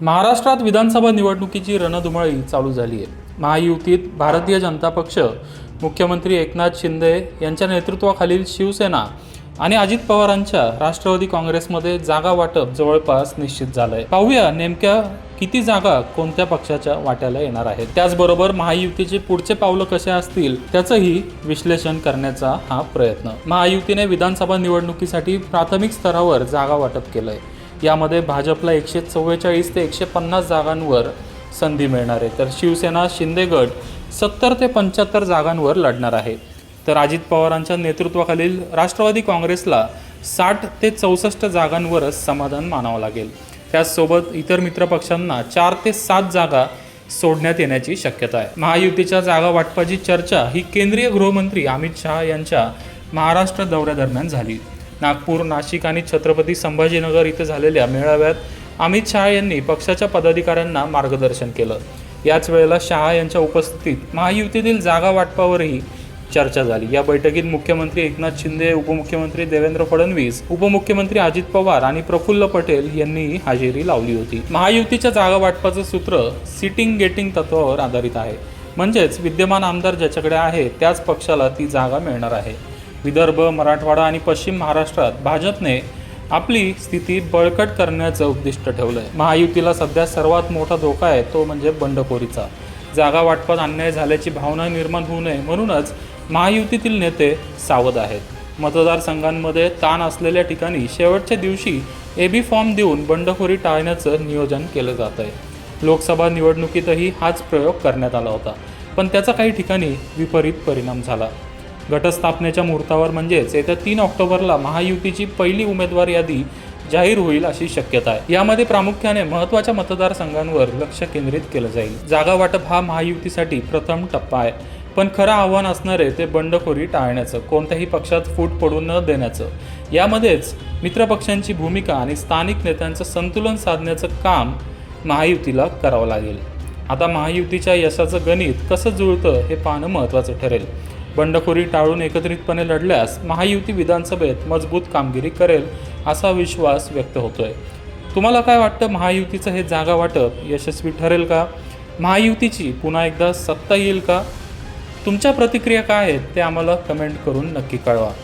महाराष्ट्रात विधानसभा निवडणुकीची रणधुमाळी चालू झाली आहे महायुतीत भारतीय जनता पक्ष मुख्यमंत्री एकनाथ शिंदे यांच्या नेतृत्वाखालील शिवसेना आणि अजित पवारांच्या राष्ट्रवादी काँग्रेसमध्ये जागा वाटप जवळपास निश्चित झालंय. पाहूया नेमक्या किती जागा कोणत्या पक्षाच्या वाट्याला येणार आहेत. त्याचबरोबर महायुतीचे पुढचे पावलं कसे असतील त्याचंही विश्लेषण करण्याचा हा प्रयत्न. महायुतीने विधानसभा निवडणुकीसाठी प्राथमिक स्तरावर जागा वाटप केलंय. यामध्ये भाजपला एकशे चव्वेचाळीस ते एकशे पन्नास जागांवर संधी मिळणार आहे. तर शिवसेना शिंदे गट सत्तर ते पंच्याहत्तर जागांवर लढणार आहे. तर अजित पवारांच्या नेतृत्वाखालील राष्ट्रवादी काँग्रेसला साठ ते चौसष्ट जागांवरच समाधान मानावं लागेल. त्याचसोबत इतर मित्रपक्षांना चार ते सात जागा सोडण्यात येण्याची शक्यता आहे. महायुतीच्या जागा वाटपाची चर्चा ही केंद्रीय गृहमंत्री अमित शहा यांच्या महाराष्ट्र दौऱ्यादरम्यान झाली. नागपूर नाशिक आणि छत्रपती संभाजीनगर इथे झालेल्या मेळाव्यात अमित शहा यांनी पक्षाच्या पदाधिकाऱ्यांना मार्गदर्शन केलं. याच वेळेला शहा यांच्या उपस्थितीत महायुतीतील जागा वाटपावरही चर्चा झाली. या बैठकीत मुख्यमंत्री एकनाथ शिंदे उपमुख्यमंत्री देवेंद्र फडणवीस उपमुख्यमंत्री अजित पवार आणि प्रफुल्ल पटेल यांनी हजेरी लावली होती. महायुतीच्या जागा वाटपाचं सूत्र सिटिंग गेटिंग तत्वावर आधारित आहे. म्हणजेच विद्यमान आमदार ज्याच्याकडे आहे त्याच पक्षाला ती जागा मिळणार आहे. विदर्भ मराठवाडा आणि पश्चिम महाराष्ट्रात भाजपने आपली स्थिती बळकट करण्याचं उद्दिष्ट ठेवलं आहे महायुतीला सध्या सर्वात मोठा धोका आहे तो म्हणजे बंडखोरीचा. जागा वाटपात अन्याय झाल्याची भावना निर्माण होऊ नये म्हणूनच महायुतीतील नेते सावध आहेत. मतदारसंघांमध्ये ताण असलेल्या ठिकाणी शेवटच्या दिवशी एबी फॉर्म देऊन बंडखोरी टाळण्याचं नियोजन केलं जात आहे लोकसभा निवडणुकीतही हाच प्रयोग करण्यात आला होता पण त्याचा काही ठिकाणी विपरीत परिणाम झाला. घटस्थापनेच्या मुहूर्तावर म्हणजेच येत्या तीन ऑक्टोबरला महायुतीची पहिली उमेदवार यादी जाहीर होईल अशी शक्यता आहे. यामध्ये प्रामुख्याने महत्त्वाच्या मतदारसंघांवर लक्ष केंद्रित केलं जाईल. जागा वाटप हा महायुतीसाठी प्रथम टप्पा आहे. पण खरं आव्हान असणारे ते बंडखोरी टाळण्याचं कोणत्याही पक्षात फूट पडू न देण्याचं. यामध्येच मित्रपक्षांची भूमिका आणि स्थानिक नेत्यांचं संतुलन साधण्याचं काम महायुतीला करावं लागेल. आता महायुतीच्या यशाचं गणित कसं जुळतं हे पाहणं महत्त्वाचं ठरेल. बंडखोरी टाळून एकत्रितपणे लढल्यास महायुती विधानसभेत मजबूत कामगिरी करेल असा विश्वास व्यक्त होतोय. तुम्हाला काय वाटतं? महायुतीचं हे जागा वाटप यशस्वी ठरेल का? महायुतीची पुन्हा एकदा सत्ता येईल का? तुमच्या प्रतिक्रिया काय आहेत? ते आम्हाला कमेंट करून नक्की कळवा.